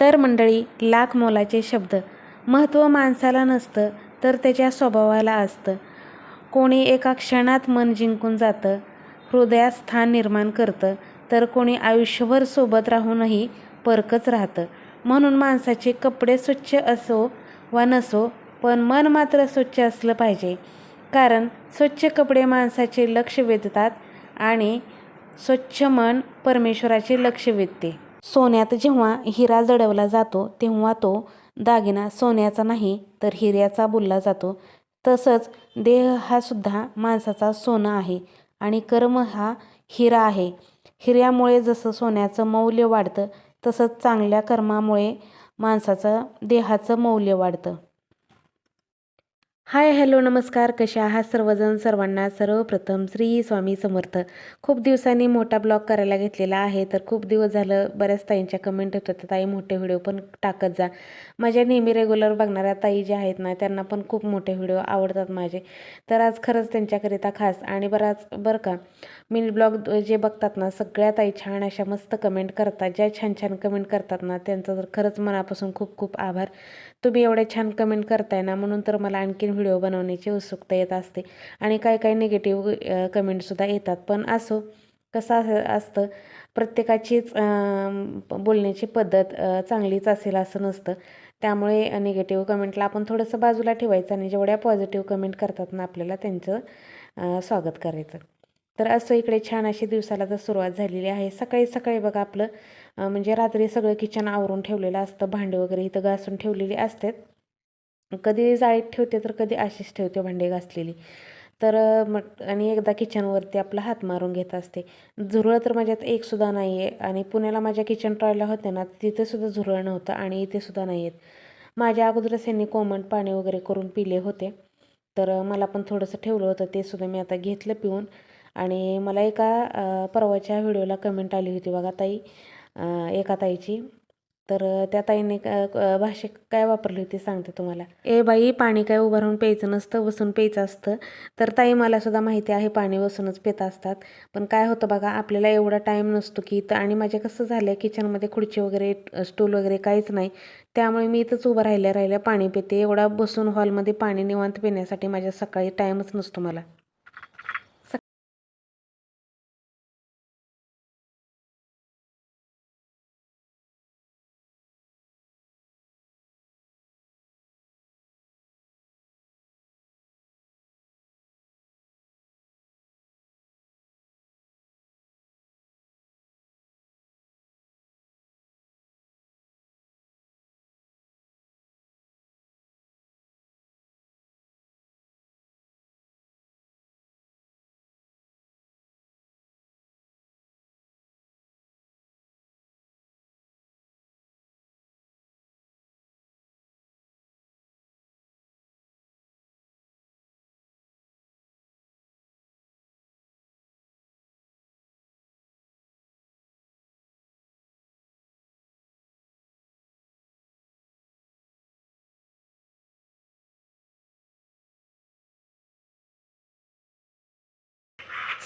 तर मंडळी लाख मोलाचे शब्द. महत्त्व माणसाला नसतं तर त्याच्या स्वभावाला असतं. कोणी एका क्षणात मन जिंकून जातं हृदयात स्थान निर्माण करतं तर कोणी आयुष्यभर सोबत राहूनही परकच राहतं. म्हणून माणसाचे कपडे स्वच्छ असो वा नसो पण मन मात्र स्वच्छ असलं पाहिजे. कारण स्वच्छ कपडे माणसाचे लक्ष वेधतात आणि स्वच्छ मन परमेश्वराचे लक्ष वेधते. सोन्यात जेव्हा हिरा जडवला जातो तेव्हा तो दागिना सोन्याचा नाही तर हिऱ्याचा बोलला जातो. तसंच देह हा सुद्धा माणसाचा सोनं आहे आणि कर्म हा हिरा आहे. हिऱ्यामुळे जसं सोन्याचं मौल्य वाढतं तसंच चांगल्या कर्मामुळे माणसाचं देहाचं मौल्य वाढतं. हाय हॅलो नमस्कार. कशा आहात सर्वजण? सर्वांना सर्वप्रथम श्री स्वामी समर्थ. खूप दिवसांनी मोठा ब्लॉग करायला घेतलेला आहे तर खूप दिवस झालं बऱ्याच ताईंच्या कमेंट येत होत्या ताई मोठे व्हिडिओ पण टाकत जा. माझ्या नेहमी रेग्युलर बघणाऱ्या ताई ज्या आहेत ना त्यांना पण खूप मोठे व्हिडिओ आवडतात माझे. तर आज खरंच त्यांच्याकरिता खास आणि बराच बरं का मी ब्लॉग जे बघतात ना सगळ्या ताई छान अशा मस्त कमेंट करतात. ज्या छान छान कमेंट करतात ना त्यांचं तर खरंच मनापासून खूप खूप आभार. तुम्ही एवढे छान कमेंट करताय ना म्हणून तर मला आणखीन व्हिडिओ बनवण्याची उत्सुकता येत असते. आणि काही काही निगेटिव्ह कमेंटसुद्धा येतात. पण असो कसं असं असतं प्रत्येकाचीच बोलण्याची पद्धत चांगलीच असेल असं नसतं. त्यामुळे निगेटिव्ह कमेंटला आपण थोडंसं बाजूला ठेवायचं आणि जेवढ्या पॉझिटिव्ह कमेंट करतात ना आपल्याला त्यांचं स्वागत करायचं. तर असं इकडे छान अशी दिवसाला तर सुरुवात झालेली आहे. सकाळी सकाळी बघा आपलं म्हणजे रात्री सगळं किचन आवरून ठेवलेलं असतं भांडे वगैरे इथं घासून ठेवलेली असतात. कधी जाळीत ठेवते तर कधी अशीच ठेवते भांडे घासलेली. तर मग आणि एकदा किचनवरती आपला हात मारून घेत असते. झुरळ तर माझ्यात एकसुद्धा नाही आहे आणि पुण्याला माझ्या किचन ट्रॉयला होते ना तिथेसुद्धा झुरळ नव्हतं आणि इथेसुद्धा नाही आहेत माझ्या अगोदरच यांनी कोमट पाणी वगैरे करून पिले होते. तर मला पण थोडंसं ठेवलं होतं ते सुद्धा मी आता घेतलं पिऊन. आणि मला एका परवाच्या व्हिडिओला कमेंट आली होती बघा ताई. एका ताईची. तर त्या ताईने भाषे काय वापरली होती सांगते तुम्हाला. ए बाई पाणी काय उभं राहून प्यायचं नसतं बसून प्यायचं असतं. तर ताई मला सुद्धा माहिती आहे पाणी बसूनच पित असतात. पण काय होतं बघा आपल्याला एवढा टाईम नसतो की तर आणि माझे कसं झालं किचनमध्ये खुर्ची वगैरे स्टूल वगैरे काहीच नाही. त्यामुळे मी इथंच उभं राहिल्या राहिल्या पाणी पिते. एवढा बसून हॉलमध्ये पाणी निवांत पिण्यासाठी माझ्या सकाळी टाईमच नसतो मला.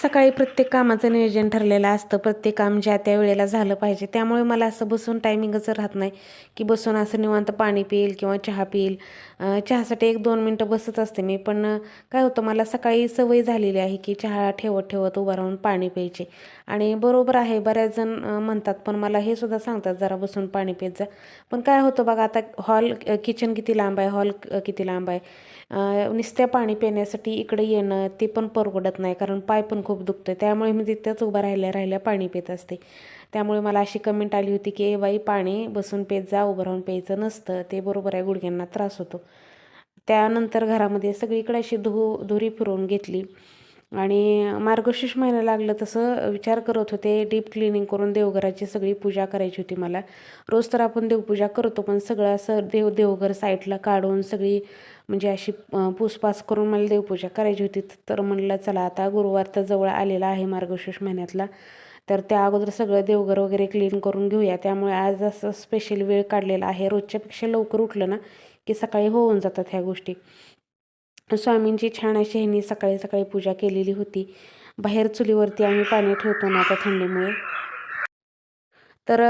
सकाळी प्रत्येक कामाचं नियोजन ठरलेलं असतं. प्रत्येक काम ज्या त्या वेळेला झालं पाहिजे. त्यामुळे मला असं बसून टायमिंगच राहत नाही की बसून असं निवांत पाणी पिईल किंवा चहा पिईल. चहासाठी एक दोन मिनटं बसत असते मी. पण काय होतं मला सकाळी सवय झालेली आहे की चहा ठेवत ठेवत उभं राहून पाणी प्यायचे. आणि बरोबर आहे बऱ्याच जण म्हणतात पण मला हे सुद्धा सांगतात जरा बसून पाणी पित जा. पण काय होतं बघा आता हॉल किचन किती लांब आहे हॉल किती लांब आहे. नुसत्या पाणी पिण्यासाठी इकडे येणं ते पण परवडत नाही. कारण पाय पण खूप खूप दुखतं त्यामुळे मी तिथंच उभं राहिल्या राहिल्या पाणी पित असते. त्यामुळे मला अशी कमेंट आली होती की ए बाई पाणी बसून पेत जा उभं राहून प्यायचं नसतं. ते बरोबर आहे गुडघ्यांना त्रास होतो. त्यानंतर घरामध्ये सगळीकडे अशी धु धुरी फिरवून घेतली. आणि मार्गशीर्ष महिना लागलं तसं विचार करत होते. डीप क्लिनिंग करून देवघराची सगळी पूजा करायची होती मला. रोज तर आपण देवपूजा करतो पण सगळं असं देव देवघर साईडला काढून सगळी म्हणजे अशी पूसपास करून मला देवपूजा करायची होती. तर म्हणलं चला आता गुरुवार तर जवळ आलेला आहे मार्गशीर्ष महिन्यातला. तर त्या अगोदर सगळं देवघर वगैरे क्लीन करून घेऊया. त्यामुळे आज असं स्पेशल वेळ काढलेला आहे. रोजच्यापेक्षा लवकर उठलं ना की सकाळी होऊन जातात ह्या गोष्टी. स्वामींची छान अशी ह्यांनी सकाळी सकाळी पूजा केलेली होती. बाहेर चुलीवरती आम्ही पाणी ठेवतो ना आता थंडीमुळे. तर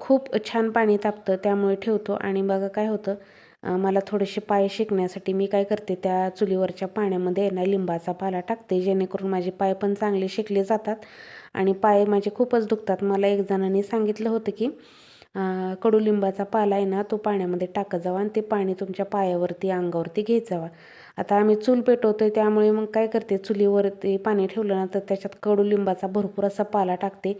खूप छान पाणी तापतं त्यामुळे ठेवतो. आणि बघा काय होतं मला थोडेसे पाय शेकण्यासाठी मी काय करते त्या चुलीवरच्या पाण्यामध्ये ना लिंबाचा पाला टाकते. जेणेकरून माझे पाय पण चांगले शेकले जातात. आणि पाय माझे खूपच दुखतात. मला एक जणांनी सांगितलं होतं की कडुलिंबाचा पाला आहे ना तो पाण्यामध्ये टाकत जावा आणि ते पाणी तुमच्या पायावरती अंगावरती घेत जावा. आता आम्ही चूल पेटवतोय त्यामुळे मग काय करते चुलीवरती पाणी ठेवलं ना तर त्याच्यात कडुलिंबाचा भरपूर असा पाला टाकते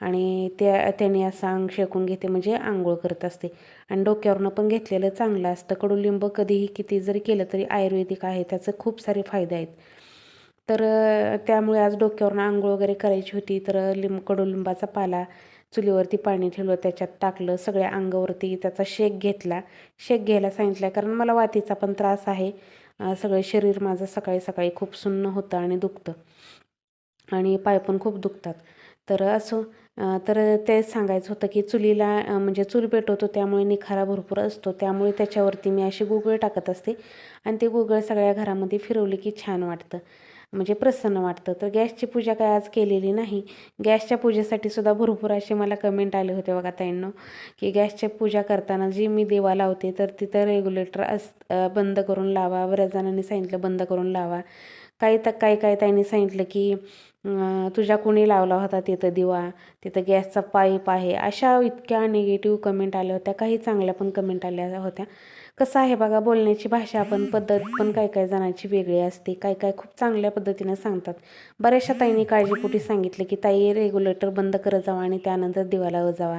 आणि त्या त्याने असं अंग शेकून घेते म्हणजे आंघोळ करत असते. आणि डोक्यावरनं पण घेतलेलं चांगलं असतं. कडुलिंब कधीही किती जरी केलं तरी आयुर्वेदिक आहे त्याचे खूप सारे फायदे आहेत. तर त्यामुळे आज डोक्यावरून आंघोळ वगैरे करायची होती. तर लिंब कडुलिंबाचा पाला चुलीवरती पाणी ठेवलं त्याच्यात टाकलं सगळ्या अंगावरती त्याचा शेक घेतला. शेक घ्यायला सांगितला कारण मला वातीचा पण त्रास आहे. सगळं सगळे शरीर माझं सकाळी सकाळी खूप सुन्न होतं आणि दुखतं. आणि पाय पण खूप दुखतात. तर असो तर तेच सांगायचं होतं की चुलीला म्हणजे चूल पेटवतो त्यामुळे निखारा भरपूर असतो. त्यामुळे त्याच्यावरती मी अशी गुगळ टाकत असते. आणि ते गुगळ सगळ्या घरामध्ये फिरवली की छान वाटतं. म्हणजे प्रसन्न वाटतं. तर गॅसची पूजा काय आज केलेली नाही. गॅसच्या पूजेसाठी सुद्धा भरपूर असे मला कमेंट आले होते बघा ताईंनो की गॅसच्या पूजा करताना जी मी देवा लावते तर तिथं रेग्युलेटर अस बंद करून लावा बऱ्याच जणांनी सांगितलं बंद करून लावा. काही तर काही काही त्यांनी सांगितलं की तुझ्या कुणी लावला होता तिथं दिवा तिथं गॅसचा पाईप आहे अशा इतक्या निगेटिव्ह कमेंट आल्या होत्या काही चांगल्या पण कमेंट आल्या होत्या. कसं आहे बघा बोलण्याची भाषा पण पद्धत पण काही काही जणांची वेगळी असते. काय काय खूप चांगल्या पद्धतीनं सांगतात. बऱ्याचशा ताईंनी काळजीपोटी सांगितलं की ताई रेग्युलेटर बंद करत जावा आणि त्यानंतर दिवा लावत जावा.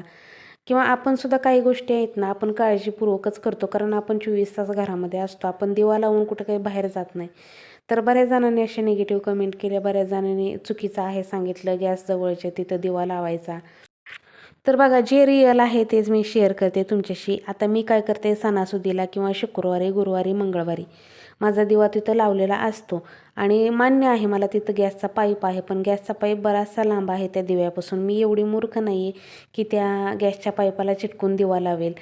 किंवा आपण सुद्धा काही गोष्टी आहेत ना आपण काळजीपूर्वकच करतो कारण आपण चोवीस तास घरामध्ये असतो. आपण दिवा लावून कुठं काही बाहेर जात नाही. तर बऱ्याच जणांनी अशा निगेटिव्ह कमेंट केल्या बऱ्याच जणांनी चुकीचं आहे सांगितलं गॅस जवळच्या तिथं दिवा लावायचा. तर बघा जे रिअल आहे तेच मी शेअर करते तुमच्याशी. आता मी काय करते सणासुदीला किंवा शुक्रवारी गुरुवारी मंगळवारी माझा दिवा तिथं लावलेला असतो. आणि मान्य आहे मला तिथं गॅसचा पाईप आहे पण गॅसचा पाईप बराचसा लांब आहे त्या दिव्यापासून. मी एवढी मूर्ख नाही आहे की त्या गॅसच्या पाईपाला चिटकून दिवा लावेल.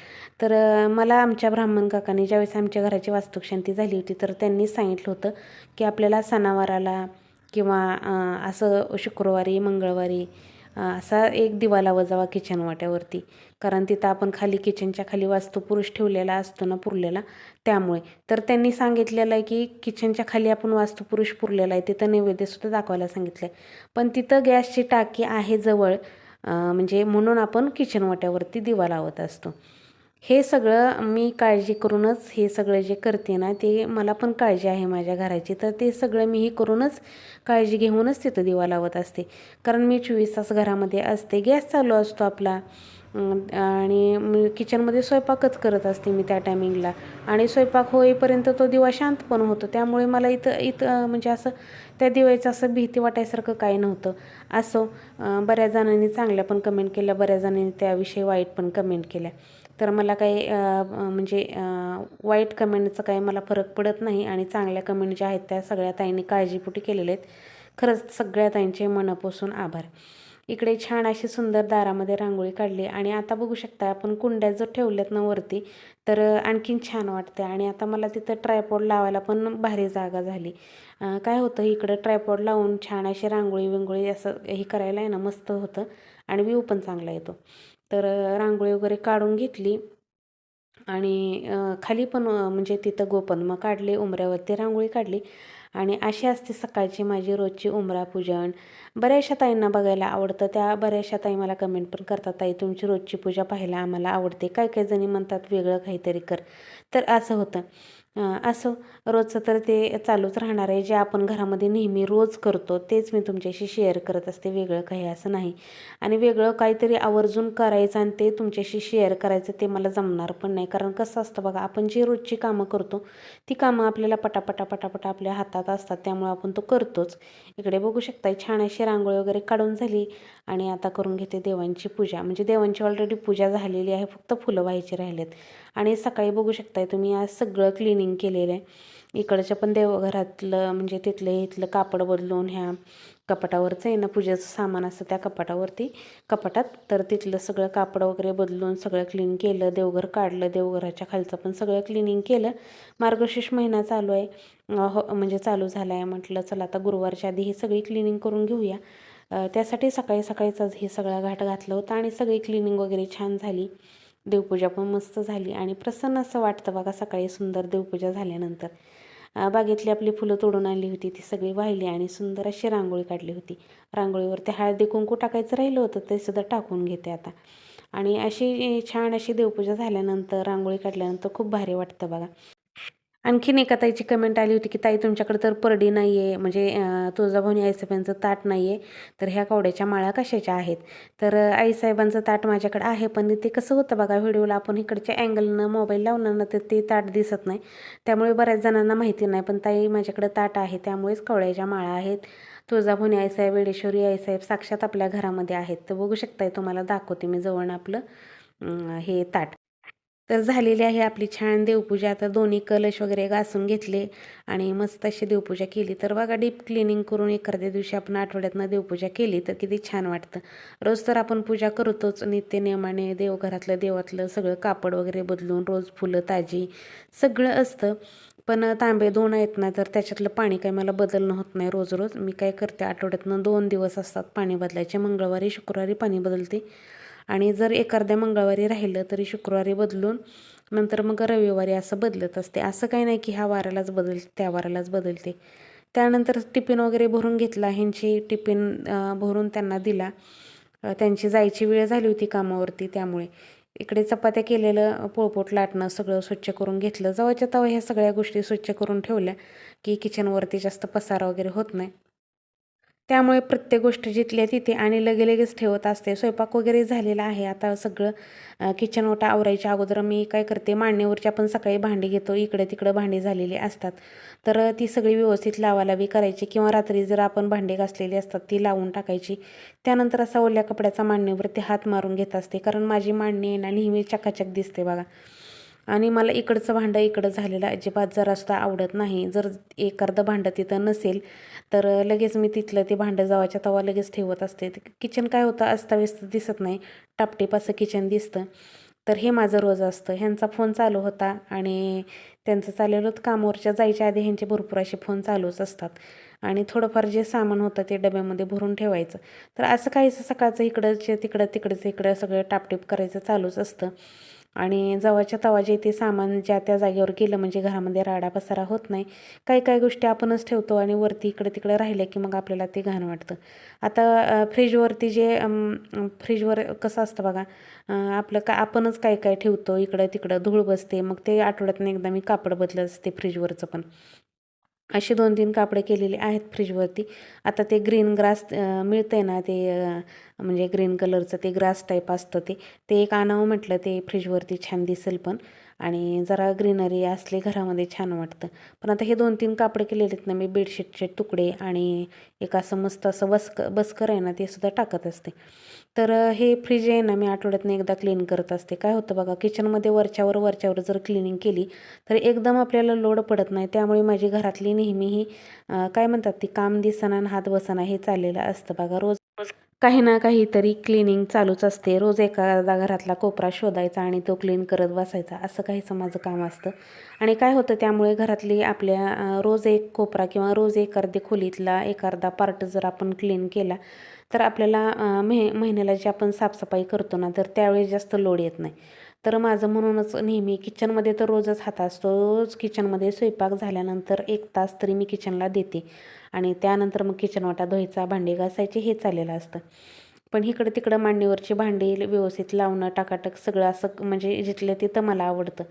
तर मला आमच्या ब्राह्मण काकाने ज्यावेळेस आमच्या घराची वास्तुशांती झाली होती तर त्यांनी सांगितलं होतं की आपल्याला सणावाराला किंवा असं शुक्रवारी मंगळवारी असा एक दिवा लावा जावा किचन वाट्यावरती. कारण तिथं आपण खाली किचनच्या खाली वास्तुपुरुष ठेवलेला असतो ना पुरलेला. त्यामुळे. तर त्यांनी सांगितलेलं आहे की किचनच्या खाली आपण वास्तुपुरुष पुरलेला आहे. तिथं नैवेद्यसुद्धा दाखवायला सांगितलं आहे पण तिथं गॅसची टाकी आहे जवळ. म्हणजे म्हणून आपण किचन वाट्यावरती दिवा लावत असतो. हे सगळं मी काळजी करूनच हे सगळं जे करते ना ते मला पण काळजी आहे माझ्या घराची. तर ते सगळं मी हे करूनच काळजी घेऊनच तिथं दिवा लावत असते. कारण मी चोवीस तास घरामध्ये असते. गॅस चालू असतो आपला. आणि किचनमध्ये स्वयंपाकच करत असते मी त्या टायमिंगला. आणि स्वयंपाक होईपर्यंत तो दिवा शांत पण होतो. त्यामुळे मला इथं इथं म्हणजे असं त्या दिवाळीचं असं भीती वाटायसारखं काही नव्हतं. असो बऱ्याच जणांनी चांगल्या पण कमेंट केल्या बऱ्याच जणांनी त्याविषयी वाईट पण कमेंट केल्या. तर मला काही म्हणजे वाईट कमेंटचं काही मला फरक पडत नाही आणि चांगल्या कमेंट ज्या आहेत त्या सगळ्या ताईंनी काळजीपुटी केलेल्या आहेत. खरंच सगळ्या ताईंचे मनापासून आभार. इकडे छान अशी सुंदर दारामध्ये रांगोळी काढली आणि आता बघू शकता आपण कुंड्या जर ठेवल्यात ना वरती तर आणखीन छान वाटते आणि आता मला तिथं ट्रायपॉड लावायला पण भारी जागा झाली. काय होतं इकडं ट्रायपॉड लावून छान अशी रांगोळी विंगोळी असं हे करायला आहे ना मस्त होतं आणि व्ह्यू पण चांगला येतो. तर रांगोळी वगैरे काढून घेतली आणि खाली पण म्हणजे तिथं गोपन्म काढले उंबऱ्यावरती रांगोळी काढली आणि अशी असते सकाळची माझी रोजची उंबरा पूजन. बऱ्याचशा ताईंना बघायला आवडतं त्या बऱ्याचशा ताई मला कमेंट पण करतात ताई तुमची रोजची पूजा पाहायला आम्हाला आवडते काय काय जणी म्हणतात वेगळं काहीतरी कर. तर असं होतं. असं रोजचं तर ते चालूच राहणार आहे. जे आपण घरामध्ये नेहमी रोज करतो तेच मी तुमच्याशी शेअर करत असते. वेगळं काही असं नाही. आणि वेगळं काहीतरी आवर्जून करायचं आणि ते तुमच्याशी शेअर करायचं ते मला जमणार पण नाही. कारण कसं असतं बघा आपण जी रोजची कामं करतो ती कामं आपल्याला पटापटा पटापटा आपल्या हातात असतात. त्यामुळे आपण तो करतोच. इकडे बघू शकता छान अशी रांगोळी वगैरे काढून झाली आणि आता करून घेते देवांची पूजा. म्हणजे देवांची ऑलरेडी पूजा झालेली आहे फक्त फुलं व्हायची राहिलेत. आणि सकाळी बघू शकताय तुम्ही आज सगळं क्लिनिंग केलेलं. आहे इकडच्या पण देवघरातलं म्हणजे तिथलं इथलं कापड बदलून ह्या कपाटावरचं आहे ना पूजेचं सामान असतं त्या कपाटावरती कपाटात तर तिथलं सगळं कापड वगैरे बदलून सगळं क्लीन केलं देवघर काढलं देवघराच्या खालचं पण सगळं क्लिनिंग केलं. मार्गशीर्ष महिना चालू आहे. हो म्हणजे चालू झाला आहे म्हटलं चला आता गुरुवारच्या आधी ही सगळी क्लिनिंग करून घेऊया. त्यासाठी सकाळी सकाळीच हे सगळा घाट घातला होता आणि सगळी क्लिनिंग वगैरे छान झाली. देवपूजा पण मस्त झाली आणि प्रसन्न असं वाटतं बघा सकाळी सुंदर देवपूजा झाल्यानंतर. बागेतली आपली फुलं तोडून आणली होती ती सगळी वाहिली आणि सुंदर अशी रांगोळी काढली होती. रांगोळीवरती हळदी कुंकू टाकायचं राहिलं होतं ते सुद्धा टाकून घेते आता. आणि अशी छान अशी देवपूजा झाल्यानंतर रांगोळी काढल्यानंतर खूप भारी वाटतं बघा. आणखीन एका ताईची कमेंट आली होती की ताई तुमच्याकडे तर परडी नाही आहे म्हणजे तुळजाभवानी आईसाहेबांचं ताट नाही आहे तर ह्या कवड्याच्या माळा कशाच्या आहेत? तर आईसाहेबांचं ताट माझ्याकडे आहे पण ते कसं होतं बघा व्हिडिओला आपण इकडच्या अँगलनं मोबाईल लावणार ना तर ते ताट दिसत नाही. त्यामुळे बऱ्याच जणांना माहिती नाही पण ताई माझ्याकडे ताट आहे. त्यामुळेच कवड्याच्या माळा आहेत. तुळजाभवानी आईसाहेब वेडेश्वरी आईसाहेब साक्षात आपल्या घरामध्ये आहेत. तर बघू शकताय तुम्हाला दाखवते मी जवळ आपलं हे ताट. तर झालेली आहे आपली छान देवपूजा. आता दोन्ही कलश वगैरे घासून घेतले आणि मस्त अशी देवपूजा केली. तर बघा डीप क्लिनिंग करून एखाद्या दिवशी आपण आठवड्यातनं देवपूजा केली तर किती छान वाटतं. रोज तर आपण पूजा करतोच. नित्यनियमाने देवघरातलं देवातलं सगळं कापड वगैरे बदलून रोज फुलं ताजी सगळं असतं. पण तांबे दोन आहेत ना तर त्याच्यातलं पाणी काही मला बदलणं होत नाही रोज रोज. मी काय करते आठवड्यातनं दोन दिवस असतात पाणी बदलायचे. मंगळवारी शुक्रवारी पाणी बदलते. आणि जर एखाद्या मंगळवारी राहिलं तरी शुक्रवारी बदलून नंतर मग रविवारी असं बदलत असते. असं काही नाही की ह्या वारालाच बदलते त्या वारालाच बदलते. त्यानंतर टिफिन वगैरे भरून घेतला ह्यांची टिफिन भरून त्यांना दिला. त्यांची जायची वेळ झाली होती कामावरती त्यामुळे. इकडे चपात्या केलेलं पोळपोट लाटणं सगळं स्वच्छ करून घेतलं. जवळच्या तवा ह्या सगळ्या गोष्टी स्वच्छ करून ठेवल्या की किचनवरती जास्त पसारा वगैरे होत नाही. त्यामुळे प्रत्येक गोष्ट जिथल्या तिथे आणि लगे लगेच ठेवत असते. स्वयंपाक वगैरे झालेला आहे. आता सगळं किचन ओटा आवरायच्या अगोदर मी काय करते मांडणीवरची आपण सकाळी भांडी घेतो. इकडे तिकडे भांडी झालेली असतात. तर ती सगळी व्यवस्थित लावालावी करायची किंवा रात्री जर आपण भांडी घासलेली असतात ती लावून टाकायची. त्यानंतर असा ओल्या कपड्याचा मांडणीवरती हात मारून घेत असते. कारण माझी मांडणी आहे ना नेहमी चकाचक दिसते बघा. आणि मला इकडचं भांडं इकडं झालेलं अजिबात जरा आवडत नाही. जर एक अर्धं भांडं तिथं नसेल तर लगेच मी तिथलं ते भांडं जावाच्या तवा लगेच ठेवत असते. किचन काय होतं अस्ताव्यस्त दिसत नाही. टापटीप असं किचन दिसतं. तर हे माझं रोज असतं. ह्यांचा फोन चालू होता आणि त्यांचं चाललेलं होतं कामावरच्या जायच्या आधी ह्यांचे भरपूर असे फोन चालूच असतात. आणि थोडंफार जे सामान होतं ते डब्यामध्ये भरून ठेवायचं. तर असं काहीच सकाळचं इकडंचे तिकडं तिकडचं इकडं सगळं टापटीप करायचं चालूच असतं. आणि जवळच्या तवा जे ते सामान ज्या त्या जागेवर गेलं म्हणजे घरामध्ये राडा पसारा होत नाही काही काही गोष्टी आपणच ठेवतो आणि वरती इकडे तिकडे राहिल्या की मग आपल्याला ते घाण वाटतं. आता फ्रीजवरती जे फ्रीजवर कसं असतं बघा आपलं का आपणच काय काय ठेवतो इकडं तिकडं धूळ बसते मग ते आठवड्यातनं एकदा मी कापड बदलत असते फ्रीजवरचं पण. असे दोन तीन कापडे केलेले आहेत फ्रीजवरती आता ते ग्रीन ग्रास मिळतं आहे ना ते म्हणजे ग्रीन कलरचं ते ग्रास टाईप असतं ते. ते एक आणावं म्हटलं ते फ्रीजवरती छान दिसेल पण. आणि जरा ग्रीनरी असली घरामध्ये छान वाटतं. पण आता हे दोन तीन कापडे केलेले आहेत ना मी बेडशीटचे तुकडे आणि एक असं मस्त असं बसक बसकर आहे ना ते सुद्धा टाकत असते. तर हे फ्रीज आहे ना मी आठवड्यातनं एकदा क्लीन करत असते. काय होतं बघा किचनमध्ये वरच्यावर वरच्यावर जर क्लिनिंग केली तर एकदम आपल्याला लोड पडत नाही. त्यामुळे माझी घरातली नेहमीही काय म्हणतात ती काम दिसना आणि हात बसना हे चाललेलं असतं बघा. रोज काही ना काहीतरी क्लिनिंग चालूच असते. रोज एखादा घरातला कोपरा शोधायचा आणि तो क्लीन करत बसायचा. असं काहीचं माझं काम असतं. आणि काय होतं त्यामुळे घरातली आपल्या रोज एक कोपरा किंवा रोज एक अर्धे खोलीतला एक अर्धा पार्ट जर आपण क्लीन केला तर आपल्याला मेह मे महिन्याला जी आपण साफसफाई करतो ना तर त्यावेळी जास्त लोड येत नाही. तर माझं म्हणूनच नेहमी किचनमध्ये तर रोजच हात असतो. रोज किचनमध्ये स्वयंपाक झाल्यानंतर एक तास तरी मी किचनला देते. आणि त्यानंतर मग किचन वाटा धुवायचा भांडी घासायचे हे चाललेलं असतं. पण इकडं तिकडं मांडीवरची भांडी व्यवस्थित लावणं टाकाटक सगळं असं म्हणजे जिथलं तिथं मला आवडतं.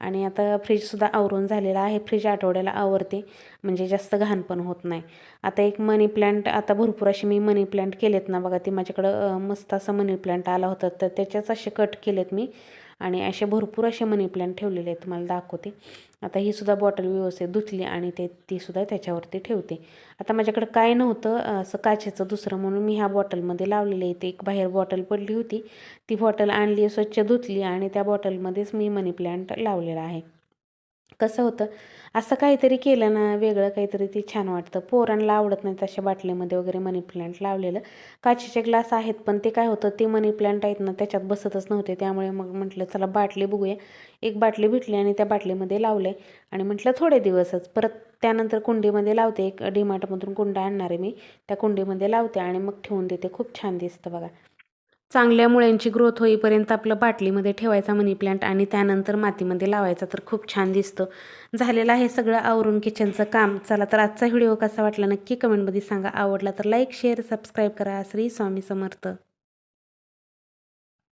आणि आता फ्रीजसुद्धा आवरून झालेला आहे. फ्रीज आठवड्याला आवरते. म्हणजे जास्त घाण पण होत नाही. आता एक मनी प्लांट आता भरपूर असे मी मनी प्लांट केलेत ना बघा ती माझ्याकडं मस्त असं मनी प्लांट आला होता. तर त्याच्याच असे कट केलेत मी. आणि असे भरपूर असे मनी प्लांट ठेवलेले आहेत तुम्हाला दाखवते. आता ही सुद्धा बॉटल व्यवस्थित धुतली आणि ते ती सुद्धा त्याच्यावरती ठेवते. आता माझ्याकडं काय नव्हतं असं काचेचं दुसरं म्हणून मी ह्या बॉटलमध्ये लावलेले आहे. ते एक बाहेर बॉटल पडली होती. ती बॉटल आणली स्वच्छ धुतली आणि त्या बॉटलमध्येच मी मनी प्लॅन्ट लावलेला आहे. कसं होतं? असं काहीतरी केलं ना वेगळं काहीतरी ते छान वाटतं. पोरांना आवडत नाही तशा बाटलीमध्ये वगैरे मनी प्लांट लावलेलं. काचेचे ग्लास आहेत पण ते काय होतं ते मनी प्लांट आहेत ना त्याच्यात बसतच नव्हते. त्यामुळे मग म्हटलं चला बाटली बघूया. एक बाटली भेटली आणि त्या बाटलीमध्ये लावले आणि म्हटलं थोडे दिवसच. परत त्यानंतर कुंडीमध्ये लावते. एक डीमार्टमधून कुंड आणणार आहे मी. त्या कुंडीमध्ये लावते आणि मग ठेवून देते. खूप छान दिसतं बघा. चांगल्या मुळ्यांची ग्रोथ होईपर्यंत आपलं बाटलीमध्ये ठेवायचा मनी प्लांट आणि त्यानंतर मातीमध्ये लावायचा. तर खूप छान दिसतं. झालेलं आहे सगळं आवरून किचनचं काम. चला तर आजचा व्हिडिओ कसा वाटला नक्की कमेंटमध्ये सांगा. आवडला तर लाईक शेअर सबस्क्राईब करा. श्री स्वामी समर्थ.